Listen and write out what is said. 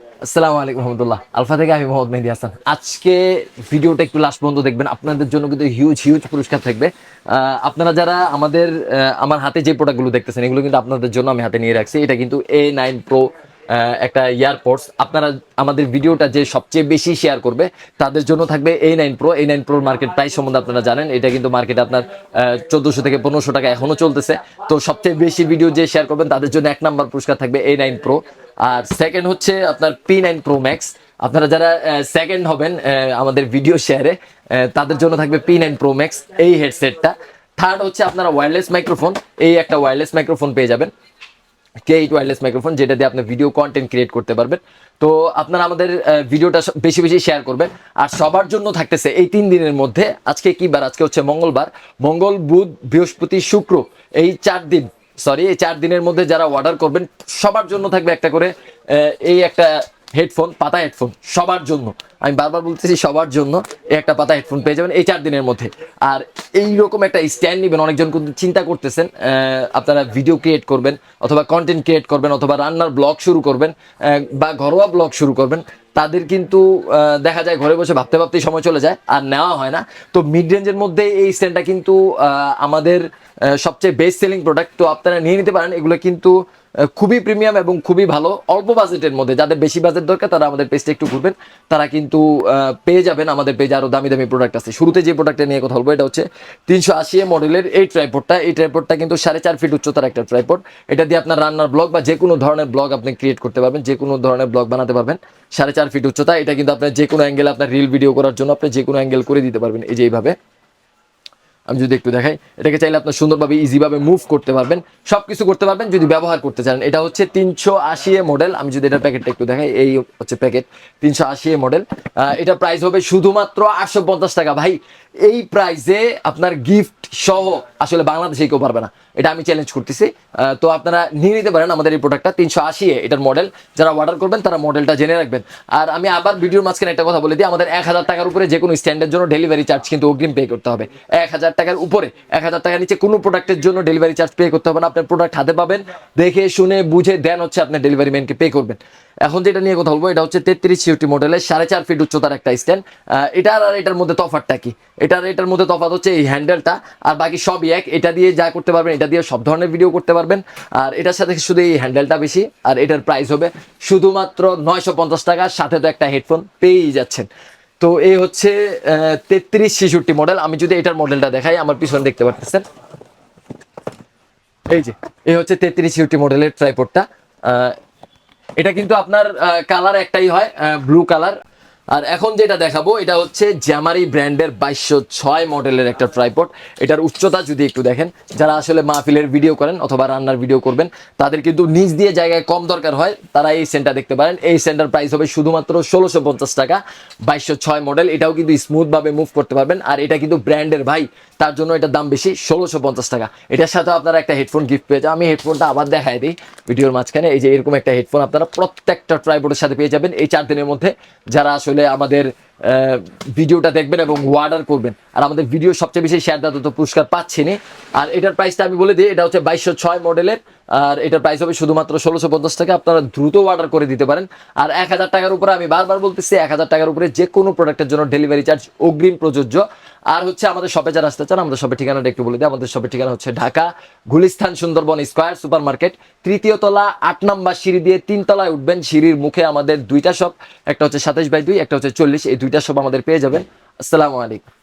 আসসালামু আলাইকুম রহমতুল্লাহ। আলফা থেকে আমি মোহাম্মদ মেহেদি হাসান। আজকে ভিডিওটা একটু লাস্ট পর্যন্ত দেখবেন। আপনাদের জন্য কিন্তু হিউজ হিউজ পুরস্কার থাকবে। আপনারা যারা আমাদের আমার হাতে যে প্রোডাক্টগুলো দেখতেছেন, এগুলো কিন্তু আপনাদের জন্য আমি হাতে নিয়ে রাখছি। এটা কিন্তু এ নাইন প্রো একটা ইয়ারপোর্টস আপনারা আমাদের ভিডিওটা যে সবচেয়ে বেশি শেয়ার করবে, তাদের জন্য থাকবে এই নাইন প্রো এই নাইন প্রোর মার্কেট প্রাইস সম্বন্ধে আপনারা জানেন। এটা কিন্তু মার্কেটে আপনার চোদ্দোশো থেকে পনেরোশো টাকা এখনও চলতেছে। তো সবচেয়ে বেশি ভিডিও যে শেয়ার করবেন, তাদের জন্য এক নাম্বার পুরস্কার থাকবে এই নাইন প্রো আর সেকেন্ড হচ্ছে আপনার পি নাইন প্রো ম্যাক্স আপনারা যারা সেকেন্ড হবেন আমাদের ভিডিও শেয়ারে তাদের জন্য থাকবে পি নাইন প্রো ম্যাক্স এই হেডসেটটা থার্ড হচ্ছে আপনারা ওয়্যারলেস মাইক্রোফোন এই একটা ওয়্যারলেস মাইক্রোফোন পেয়ে যাবেন। কে এইট ওয়্যারলেস মাইক্রোফোন যেটা দিয়ে আপনি ভিডিও কন্টেন্ট ক্রিয়েট করতে পারবেন। তো আপনারা আমাদের ভিডিওটা বেশি বেশি শেয়ার করবেন। আর সবার জন্য থাকতেছে এই তিন দিনের মধ্যে, আজকে কি বার? আজকে হচ্ছে মঙ্গলবার। মঙ্গল, বুধ, বৃহস্পতি, শুক্র, এই চার দিন সরি এই চার দিনের মধ্যে যারা অর্ডার করবেন, সবার জন্য থাকবে একটা করে এই একটা হেডফোন, পাতা হেডফোন, সবার জন্য। আমি বারবার বলতেছি, সবার জন্য একটা পাতা হেডফোন পেয়ে যাবেন এই চার দিনের মধ্যে। আর এই রকম একটা স্ট্যান্ড নেবেন, অনেকজন কিন্তু চিন্তা করতেছেন আপনারা ভিডিও ক্রিয়েট করবেন অথবা কন্টেন্ট ক্রিয়েট করবেন অথবা রান্নার ব্লগ শুরু করবেন বা ঘরোয়া ব্লগ শুরু করবেন, তাদের কিন্তু দেখা যায় ঘরে বসে ভাবতে ভাবতেই সময় চলে যায় আর নেওয়া হয় না। তো মিড রেঞ্জের মধ্যে এই স্ট্যান্ডটা কিন্তু আমাদের সবচেয়ে বেস্ট সেলিং প্রোডাক্ট তো আপনারা নিয়ে নিতে পারেন। এগুলো কিন্তু খুবই প্রিমিয়াম এবং খুবই ভালো। অল্প বাজেটের মধ্যে, যাদের বেশি বাজেট দরকার, তারা আমাদের পেজটা একটু ঘুরবেন। তারা কিন্তু পেয়ে যাবেন আমাদের পেজে আরও দামি দামি প্রোডাক্ট আছে। শুরুতে যে প্রোডাক্টটা নিয়ে কথা বলব, এটা হচ্ছে তিনশো আশি মডেলের এই ট্রাইপোর্টটা এই ট্রাইপোর্টটা কিন্তু সাড়ে চার ফিট উচ্চতার একটা ট্রাইপোর্ট এটা দিয়ে আপনার রান্নার ব্লগ বা যে কোনো ধরনের ব্লগ আপনি ক্রিয়েট করতে পারবেন। যে কোনো ধরনের ব্লগ বানাতে পারবেন। সাড়ে চার ফিট উচ্চতা, এটা কিন্তু আপনার যে কোনো অ্যাঙ্গেল আপনার রিল ভিডিও করার জন্য আপনি যে কোনো অ্যাঙ্গেল করে দিতে পারবেন। এই যে এইভাবে। আমি যদি একটু দেখাই, এটাকে চাইলে আপনার সুন্দরভাবে ইজিভাবে মুভ করতে পারবেন। সব কিছু করতে পারবেন, যদি ব্যবহার করতে চান। এটা হচ্ছে তিনশো আশি এ মডেল আমি যদি এটার প্যাকেটটা একটু দেখাই, এই হচ্ছে প্যাকেট তিনশো আশি এ মডেল এটা প্রাইস হবে শুধুমাত্র আটশো পঞ্চাশ টাকা। ভাই, এই প্রাইসে আপনার গিফট সহ আসলে বাংলাদেশে কেউ পারবে না। এটা আমি চ্যালেঞ্জ করতেছি। তো আপনারা নিয়ে নিতে পারেন আমাদের এই প্রোডাক্টটা তিনশো আশি এটার মডেল যারা অর্ডার করবেন, তারা মডেলটা জেনে রাখবেন। আর আমি আবার ভিডিওর মাঝখানে একটা কথা বলে দিই, আমাদের এক হাজার টাকার উপরে যে কোনো স্ট্যান্ডের জন্য ডেলিভারি চার্জ কিন্তু অগ্রিম পে করতে হবে। এক হাজার টাকার উপরে, এক হাজার টাকার নিচে কোনো প্রোডাক্টের জন্য ডেলিভারি চার্জ পে করতে হবে না। আপনার প্রোডাক্ট হাতে পাবেন, দেখে, শুনে, বুঝে দেন হচ্ছে আপনার ডেলিভারি ম্যানকে পে করবেন। এখন যেটা নিয়ে কথা বলব, এটা হচ্ছে তেত্রিশ সিউটি মডেলের সাড়ে চার ফিট উচ্চতার একটা স্ট্যান্ড এটার আর এটার মধ্যে তফাতটা কি? এটার এটার মধ্যে তফাৎ হচ্ছে এই হ্যান্ডেলটা আর বাকি সবই এক। এটা দিয়ে যা করতে পারবেন, এটা দিয়ে সব ধরনের ভিডিও করতে পারবেন। আর এটার সাথে শুধু এই হ্যান্ডেলটা বেশি, আর এটার প্রাইস হবে শুধুমাত্র নয়শো পঞ্চাশ টাকার সাথে তো একটা হেডফোন পেয়েই যাচ্ছেন। তো এই হচ্ছে তেত্রিশ ছেষট্টি মডেল। আমি যদি এটার মডেলটা দেখাই, আমার পিছনে দেখতে পারতেছেন। এই যে, এই হচ্ছে তেত্রিশ ইউটি মডেলের ট্রাইপোডটা এটা কিন্তু আপনার কালার একটাই হয় ব্লু কালার আর এখন যেটা দেখাবো, এটা হচ্ছে জ্যামারি ব্র্যান্ডের বাইশশো ছয় মডেলের একটা ট্রাইপড। এটার উচ্চতা যদি একটু দেখেন, যারা আসলে মাহফিলের ভিডিও করেন অথবা রান্নার ভিডিও করবেন, তাদের কিন্তু নিচ দিয়ে জায়গায় কম দরকার হয়। তারা এই সেন্টার দেখতে পারেন। এই সেন্টার প্রাইস হবে শুধুমাত্র ষোলোশো পঞ্চাশ টাকা, বাইশশো ছয় মডেল এটাও কিন্তু স্মুথভাবে মুভ করতে পারবেন। আর এটা কিন্তু ব্র্যান্ডের ভাই, তার জন্য এটার দাম বেশি, ষোলোশো পঞ্চাশ টাকা। এটার সাথে আপনারা একটা হেডফোন গিফট পেয়ে যাবেন। আমি হেডফোনটা আবার দেখাই দিই ভিডিওর মাঝখানে। এই যে এরকম একটা হেডফোন আপনারা প্রত্যেকটা ট্রাইবোর্ডের সাথে পেয়ে যাবেন। এই চার দিনের মধ্যে যারা আসলে আমাদের আহ, ভিডিওটা দেখবেন এবং অর্ডার করবেন। আর আমাদের ভিডিও সবচেয়ে বেশি শেয়ার দাদা তো পুরস্কার পাচ্ছেনি আর এটার প্রাইসটা আমি বলে দিই এটা হচ্ছে বাইশশো ছয় মডেলের আর এটার প্রাইস হবে শুধুমাত্র ষোলোশো পঞ্চাশ টাকা। আপনারা দ্রুত অর্ডার করে দিতে পারেন। আর এক হাজার টাকার উপরে আমি বারবার বলতেছি, এক হাজার টাকার উপরে যে কোনো প্রোডাক্টের জন্য ডেলিভারি চার্জ অগ্রিম প্রযোজ্য। আর হচ্ছে আমাদের শপে যারা আসতে চান, আমাদের শপের ঠিকানাটা একটু বলে দিই। আমাদের শপের ঠিকানা হচ্ছে Dhaka Gulistan Sundarban square super market তৃতীয় তলা, আট নম্বর সিঁড়ি দিয়ে তিন তলায় উঠবেন। সিঁড়ির মুখে আমাদের দুইটা শপ একটা হচ্ছে সাতাশ বাই দুই, একটা হচ্ছে চল্লিশ। এই দুইটা শপ আমাদের পেয়ে যাবেন। আসসালামু আলাইকুম।